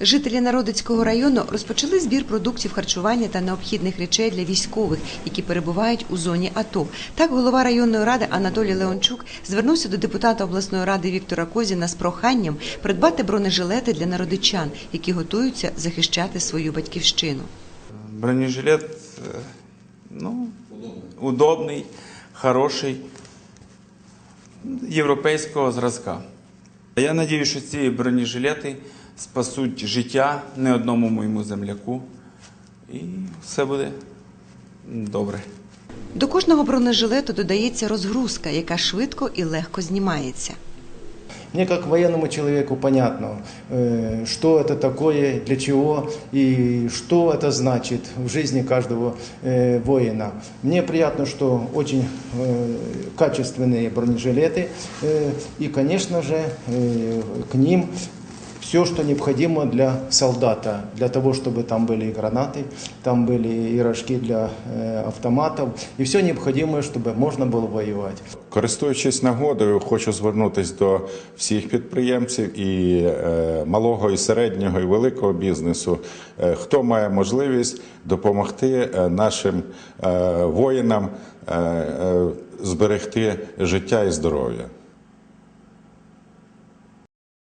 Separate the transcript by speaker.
Speaker 1: Жителі Народицького району розпочали збір продуктів харчування та необхідних речей для військових, які перебувають у зоні АТО. Так, голова районної ради Анатолій Леончук звернувся до депутата обласної ради Віктора Козіна з проханням придбати бронежилети для народичан, які готуються захищати свою батьківщину.
Speaker 2: Бронежилет, э, ну, удобний, хороший, європейського зразка. Я сподіваюся, що ці бронежилети спасуть життя не одному моєму земляку, і все буде добре.
Speaker 1: До кожного бронежилету додається розгрузка, яка швидко і легко знімається.
Speaker 3: Мне как военному человеку понятно, э, что это такое, для чего и что это значит в жизни каждого э, воина. Мне приятно, что очень э, качественные бронежилеты и, конечно же, к ним все, что необходимо для солдата, для того, чтобы там были и гранаты, там были и рожки для э, автоматов, и все необходимое, чтобы можно было воевать.
Speaker 4: Користуючись нагодою, хочу звернутися до всіх підприємців і е, малого, і середнього, і великого бізнесу. Е, хто має можливість допомогти е, нашим е, воїнам е, е, зберегти життя і здоров'я.